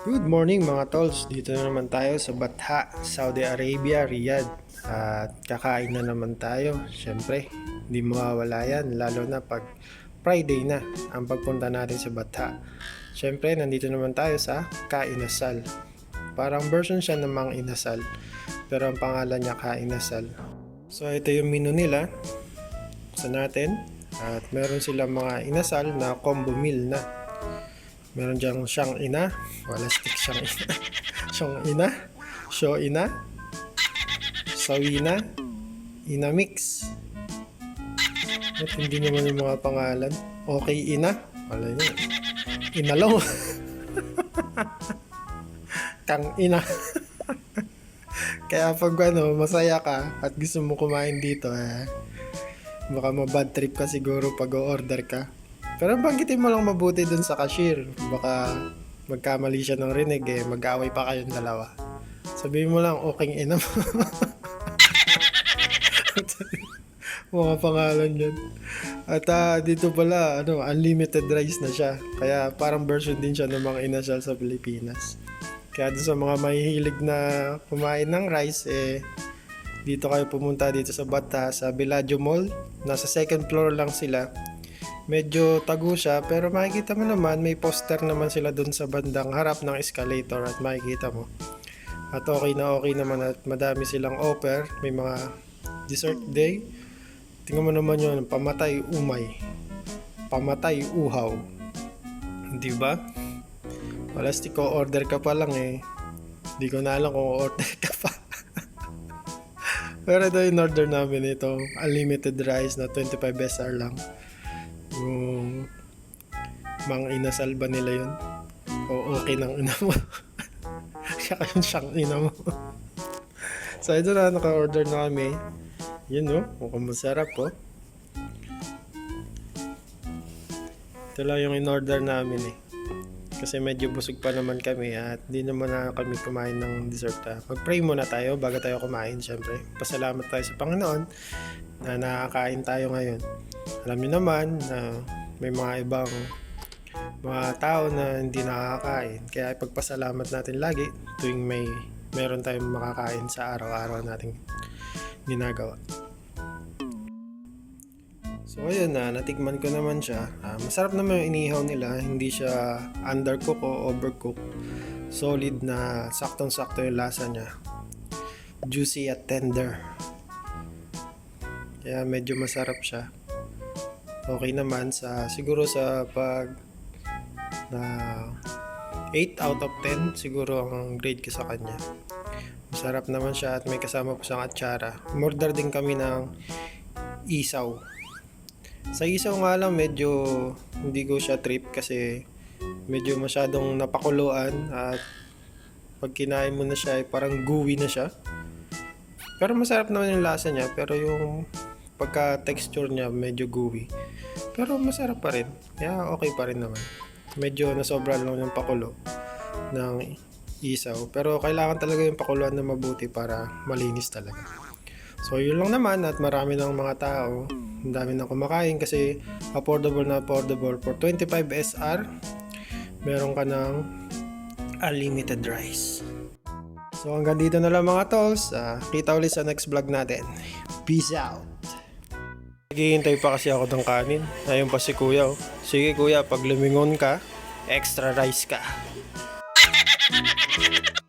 Good morning mga tolls. Dito na naman tayo sa Batha, Saudi Arabia, Riyadh. At kakain na naman tayo. Siyempre, hindi mawawala yan. Lalo na pag Friday na ang pagpunta natin sa Batha. Siyempre, nandito naman tayo sa Kainasal. Parang version siya ng Mang Inasal. Pero ang pangalan niya Kainasal. So ito yung menu nila. Sa natin. At meron silang mga inasal na combo meal na. Meron diyang siyang ina. Wala stick siyang ina. siyang ina. Show ina. Sawina. Ina mix. At hindi naman yung mga pangalan. Okay ina. Wala yun. Inalong. Kang ina. Kaya pag ano, masaya ka at gusto mo kumain dito, eh, baka mabad trip ka siguro pag order ka. Pero banggitin mo lang mabuti dun sa cashier. Baka magkamali siya ng rinig eh. Mag-away pa kayong dalawa. Sabihin mo lang, okay ina mo. Mga pangalan yun. At ah, dito pala, ano, unlimited rice na siya. Kaya parang version din siya ng mga inasal sa Pilipinas. Kaya dun sa mga mahihilig na kumain ng rice, eh, dito kayo pumunta dito sa Bata, sa Bellagio Mall. Nasa second floor lang sila. Medyo tago siya, pero makikita mo naman, may poster naman sila dun sa bandang harap ng escalator at makikita mo. At okay na okay naman at madami silang offer. May mga dessert day. Tingnan mo naman yun, pamatay umay. Pamatay uhaw. Di ba? Palastik ko order ka pa lang eh. Di ko na alam kung order ka pa. Pero ito yung order namin ito. Unlimited rice na 25 SR lang. Yung mang inasal ba nila yun? O okay ng ina mo. Siya yung siyang ina mo. so ito na, naka-order na kami. Yun no, mukhang masarap po. Ito lang yung in-order namin eh. Kasi medyo busog pa naman kami at hindi naman na kami kumain ng dessert. ah. Mag-pray muna tayo bago tayo kumain syempre. Pasalamat tayo sa Panginoon na nakakain tayo ngayon. Alam niyo naman na may mga ibang mga tao na hindi nakakain. Kaya ipagpasalamat natin lagi tuwing may meron tayong makakain sa araw-araw nating ginagawa. So ayun na, natikman ko naman siya. Ah, masarap naman yung inihaw nila, hindi siya undercook o overcook. Solid na saktong-sakto yung lasa niya. Juicy at tender. Kaya medyo masarap siya. Okay naman sa siguro sa pag na 8 out of 10 siguro ang grade ko sa kanya. Masarap naman siya at may kasama po siyang atsara. Murder din kami ng isaw. Sa isaw nga lang medyo hindi ko siya trip kasi medyo masyadong napakuluan at pag kinain mo na siya ay parang gooey na siya. Pero masarap naman yung lasa niya pero yung pagka texture niya medyo gooey. Pero masarap pa rin. Kaya okay pa rin naman. Medyo nasobra lang yung pakulo ng isaw. Pero kailangan talaga yung pakuluan na mabuti para malinis talaga. So yun lang naman at marami ng mga tao. Ang dami na kumakain kasi affordable na affordable. For 25 SR, meron ka ng unlimited rice. So hanggang dito na lang mga tolls. Ah, kita ulit sa next vlog natin. Peace out! Naghihintay pa kasi ako ng kanin. Ayun pa si kuya. oh. Sige kuya, pag lumingon ka, extra rice ka.